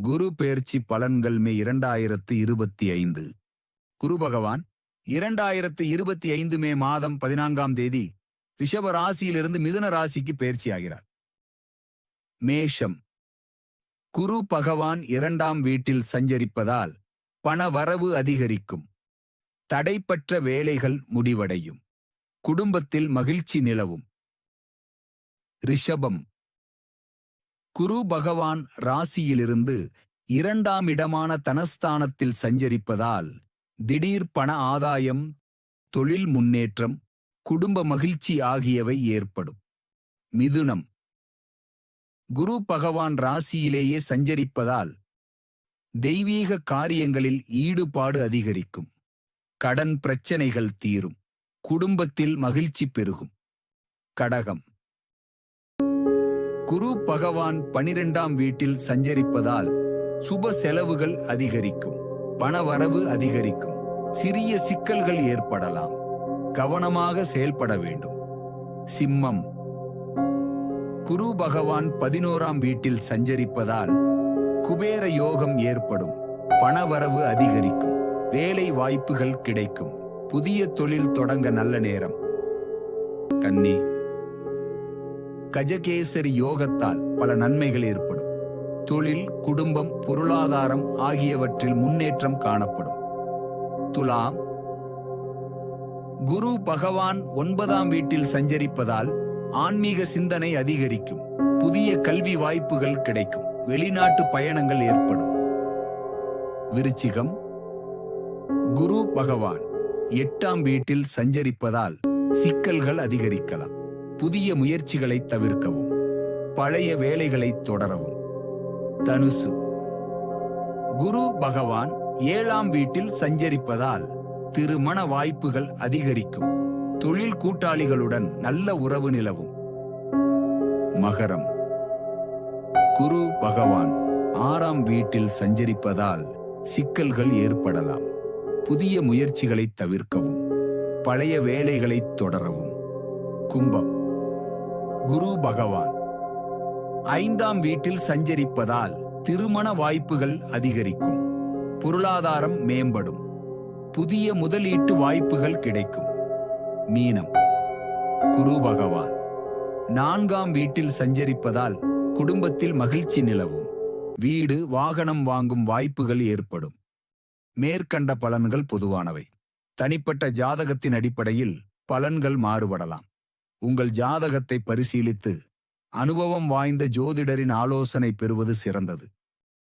குரு பெயர்ச்சி பலன்கள் மே இரண்டாயிரத்து இருபத்தி ஐந்து. குரு பகவான் இரண்டாயிரத்து இருபத்தி ஐந்து மே மாதம் பதினான்காம் தேதி ரிஷப ராசியிலிருந்து மிதுன ராசிக்கு பெயர்ச்சி ஆகிறார். மேஷம். குரு பகவான் இரண்டாம் வீட்டில் சஞ்சரிப்பதால் பண வரவு அதிகரிக்கும். தடைப்பற்ற வேலைகள் முடிவடையும். குடும்பத்தில் மகிழ்ச்சி நிலவும். ரிஷபம். குரு பகவான் ராசியிலிருந்து இரண்டாம் இடமான தனஸ்தானத்தில் சஞ்சரிப்பதால் திடீர் பண ஆதாயம் தொழில் முன்னேற்றம் குடும்ப மகிழ்ச்சி ஆகியவை ஏற்படும். மிதுனம். குரு பகவான் ராசியிலேயே சஞ்சரிப்பதால் தெய்வீக காரியங்களில் ஈடுபாடு அதிகரிக்கும். கடன் பிரச்சனைகள் தீரும். குடும்பத்தில் மகிழ்ச்சி பெருகும். கடகம். குரு பகவான் பனிரெண்டாம் வீட்டில் சஞ்சரிப்பதால் சுப செலவுகள் அதிகரிக்கும் பணவரவு அதிகரிக்கும் சிறிய சிக்கல்கள் ஏற்படலாம். கவனமாக செயல்பட வேண்டும். சிம்மம். குரு பகவான் பதினோராம் வீட்டில் சஞ்சரிப்பதால் குபேர யோகம் ஏற்படும் பணவரவு அதிகரிக்கும் வேலை வாய்ப்புகள் கிடைக்கும் புதிய தொழில் தொடங்க நல்ல நேரம். கன்னி. கஜகேசரி யோகத்தால் பல நன்மைகள் ஏற்படும். தொழில் குடும்பம் பொருளாதாரம் ஆகியவற்றில் முன்னேற்றம் காணப்படும். துலாம். குரு பகவான் ஒன்பதாம் வீட்டில் சஞ்சரிப்பதால் ஆன்மீக சிந்தனை அதிகரிக்கும். புதிய கல்வி வாய்ப்புகள் கிடைக்கும். வெளிநாட்டு பயணங்கள் ஏற்படும். விருச்சிகம். குரு பகவான் எட்டாம் வீட்டில் சஞ்சரிப்பதால் சிக்கல்கள் அதிகரிக்கலாம். புதிய முயற்சிகளை தவிர்க்கவும் பழைய வேலைகளை தொடரவும். தனுசு. குரு பகவான் ஏழாம் வீட்டில் சஞ்சரிப்பதால் திருமண வாய்ப்புகள் அதிகரிக்கும். தொழில் கூட்டாளிகளுடன் நல்ல உறவு நிலவும். மகரம். குரு பகவான் ஆறாம் வீட்டில் சஞ்சரிப்பதால் சிக்கல்கள் ஏற்படலாம். புதிய முயற்சிகளை தவிர்க்கவும் பழைய வேலைகளை தொடரவும். கும்பம். குரு பகவான். ஐந்தாம் வீட்டில் சஞ்சரிப்பதால் திருமண வாய்ப்புகள் அதிகரிக்கும். பொருளாதாரம் மேம்படும். புதிய முதலீட்டு வாய்ப்புகள் கிடைக்கும். மீனம். குரு பகவான். நான்காம் வீட்டில் சஞ்சரிப்பதால் குடும்பத்தில் மகிழ்ச்சி நிலவும். வீடு வாகனம் வாங்கும் வாய்ப்புகள் ஏற்படும். மேற்கண்ட பலன்கள் பொதுவானவை. தனிப்பட்ட ஜாதகத்தின் அடிப்படையில் பலன்கள் மாறுபடலாம். உங்கள் ஜாதகத்தை பரிசீலித்து அனுபவம் வாய்ந்த ஜோதிடரின் ஆலோசனை பெறுவது சிறந்தது.